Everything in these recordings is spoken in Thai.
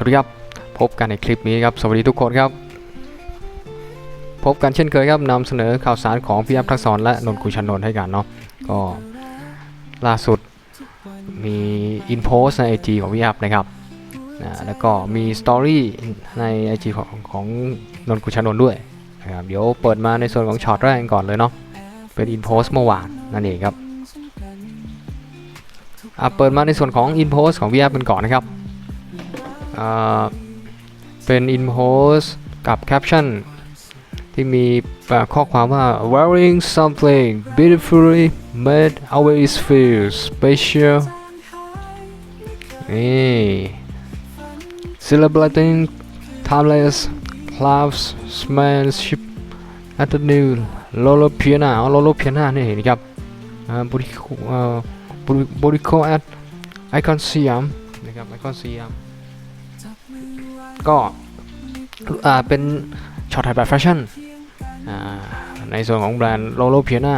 สวัสดีครับพบกันในคลิปนี้ครับสวัสดีทุกคนครับ พบกันเช่นเคยครับนำเสนอข่าวสารของพี่อัพทักษรและนนท์กุชนนท์ให้กันเนาะก็ล่าสุดมีอินโพสใน IG ของพี่อัพนะครับนะแล้วก็มีสตอรี่ใน IG ของของนนท์กุชนนท์ด้วยนะครับเดี๋ยวเปิดมาในส่วนของช็อตแรกก่อนเลยเนาะเป็นอินโพสเมื่อวานนั่นเองครับอะเปิดมาในส่วนของอินโพสของพี่อัพกันก่อนนะครับ เป็นอินโพสกับแคปชั่นที่มีอ่าข้อความว่า wearing something beautifully made always feels special นี่ celebrating timeless craftsmanship at the new Lolo Piana อ๋อ Lolo Piana นี่นะครับอ่าบริโภคอ่าบริบริโภค at ไอคอนสยามนะครับไอคอนสยาม ก็เป็นช็อตถ่ายแบบแฟชั่นในส่วนของแบรนด์โลโลเพียนา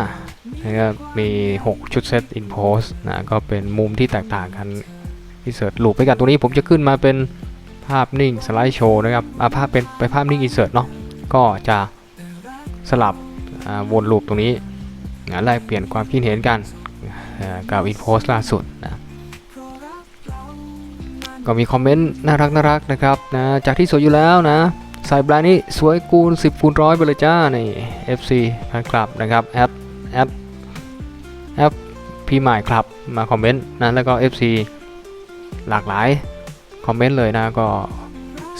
นะครับมี 6 ชุดเซตอินโพสนะก็เป็นมุมที่แตกต่างกันที่เสิร์ตลูปไปกันตัวนี้ผมจะขึ้นมาเป็นภาพนิ่งสไลด์โชว์นะครับอาภาพเป็นไปภาพนิ่งอินเสิร์ตเนาะก็จะสลับวนลูปตรงนี้แลกเปลี่ยนความคิดเห็นกันกับอินโพสล่าสุดนะ ก็มีคอมเมนต์น่ารักน่ารักนะครับนะจากที่สวยอยู่แล้วนะใส่แบรนด์นี้สวยคูณ 10คูณร้อยไปเลยจ้านี่ FC แฟนคลับนะครับแอปแอปแอปพี่หมายครับมาคอมเมนต์นะแล้วก็ FC หลากหลายคอมเมนต์เลยนะก็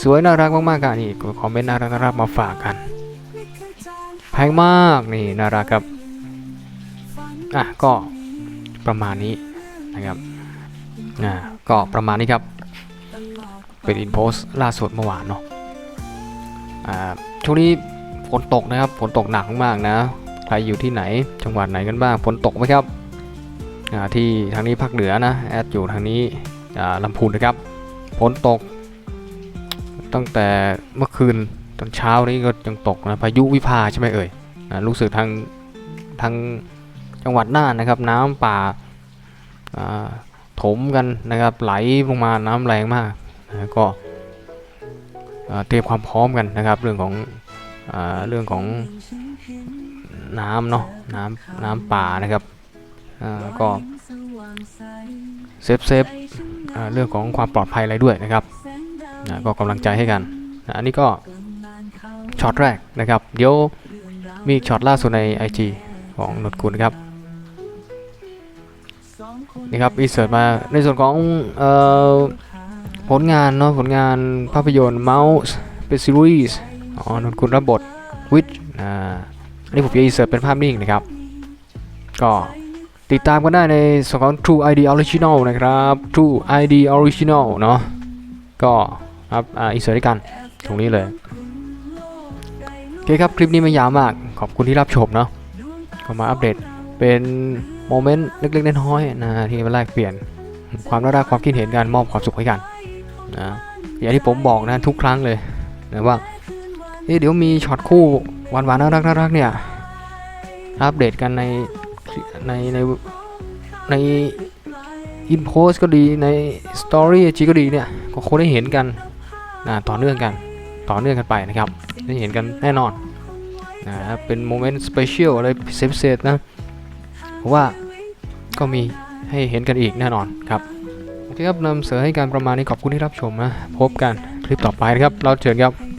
สวยน่ารักมากๆกันนี่คอมเมนต์น่ารักน่ารักมาฝากกันแพงมากนี่น่ารักครับอะก็ประมาณนี้นะครับอ่าก็ประมาณนี้ครับ เป็นอินโพสล่าสุดเมื่อวานเนาะอ่าช่วงนี้ฝนตกนะครับฝนตกหนักมากนะใครอยู่ที่ไหนจังหวัดไหนกันบ้างฝนตกไหมครับอ่าที่ทางนี้ภาคเหนือนะแอดอยู่ทางนี้อ่าลำพูนนะครับฝนตก ตั้งแต่เมื่อคืนตอนเช้านี้ก็ยังตกนะพายุวิภาใช่ไหมเอ่ยอ่ารู้สึกทางทางจังหวัดน่านนะครับ น้ำป่าอ่าถมกันนะครับไหลลงมาน้ำแรงมาก นะก็เตรียมความพร้อมกันนะครับ เรื่องของอเรื่องของน้ำเนาะน้ำน้ำป่านะครับก็เซฟเซฟเรื่องของความปลอดภัยอะไรด้วยนะครับนะก็กำลังใจให้กันนะอันนี้ก็ช็อตแรกนะครับ เดี๋ยวมีอีกช็อตล่าสุดใน IG ของนนกุลนะครับนี่ครับอีเสิร์ตมาในส่วนของเอ่อ ผลงานเนาะผลงานภาพยนตร์ Mouse เป็นซีรีส์อ๋อนนคุณรับบทวิชอ่าอันนี้ผมจะอินเสิร์ตเป็นภาพนิ่งนะครับ ก็ติดตามกันได้ในส่วนของ True ID Original นะครับ True ID Original เนาะก็ครับอ่าอินเสิร์ตด้วยกันตรงนี้เลยโอเคครับ คลิปนี้ไม่ยาวมาก ขอบคุณที่รับชมเนาะก็มาอัปเดตเป็นโมเมนต์เล็กๆน้อยๆนะที่มาแลกเปลี่ยนความน่ารักความคิดเห็นกันมอบความสุขให้กัน นะอย่างที่ผมบอกนะทุกครั้งเลยนะว่าเเดี๋ยวมีช็อตคู่หวานๆน่ารักน่ารักเนี่ยอัปเดตกันในในในในอินโพสก็ดีในสตอรี่จีก็ดีเนี่ยก็คงได้เห็นกันนะต่อเนื่องกันต่อเนื่องกันไปนะครับ ได้เห็นกันแน่นอนนะเป็นโมเมนต์สเปเชียลอะไรพิเศษนะเพราะว่าก็มีให้เห็นกันอีกแน่นอนครับ ครับนำเสนอให้การประมาณนี้ขอบคุณที่รับชมนะ พบกันคลิปต่อไปนะครับ เราเจอกันครับ